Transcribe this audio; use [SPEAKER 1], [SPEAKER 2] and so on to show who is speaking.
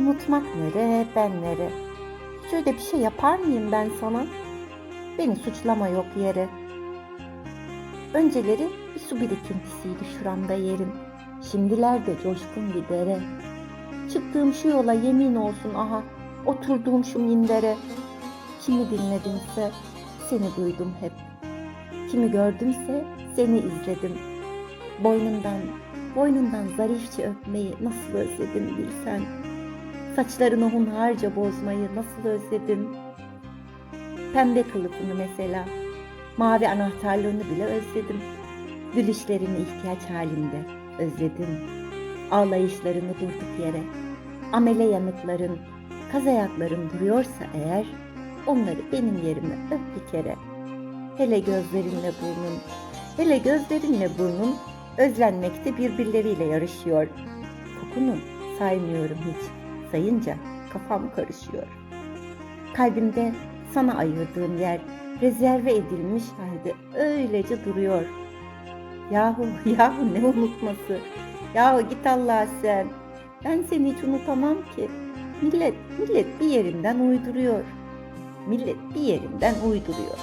[SPEAKER 1] Unutmak nere, ben nere? Hiç bir şey yapar mıyım ben sana? Beni suçlama yok yere. Önceleri bir su birikintisiydi şuramda yerin. Şimdilerde coşkun bir dere. Çıktığım şu yola yemin olsun aha, oturduğum şu mindere. Kimi dinledimse seni duydum hep. Kimi gördümse seni izledim. Boynundan, boynundan zarifçe öpmeyi nasıl özledim bilsen. Saçlarını hunharca bozmayı nasıl özledim. Pembe kılıfını mesela, mavi anahtarlığını bile özledim. Gülüşlerini ihtiyaç halinde özledim. Ağlayışlarını durduk yere. Amele yanıkların, kaz ayakların duruyorsa eğer, onları benim yerime öp bir kere. Hele gözlerinle burnun, hele gözlerinle burnun özlenmekte birbirleriyle yarışıyor. Kokunu saymıyorum hiç, sayınca kafam karışıyor. Kalbimde sana ayırdığım yer rezerve edilmiş halde öylece duruyor. Yahu, yahu ne unutması? Yahu git Allah'a sen. Ben seni hiç unutamam ki. Millet, millet bir yerinden uyduruyor. Millet bir yerinden uyduruyor.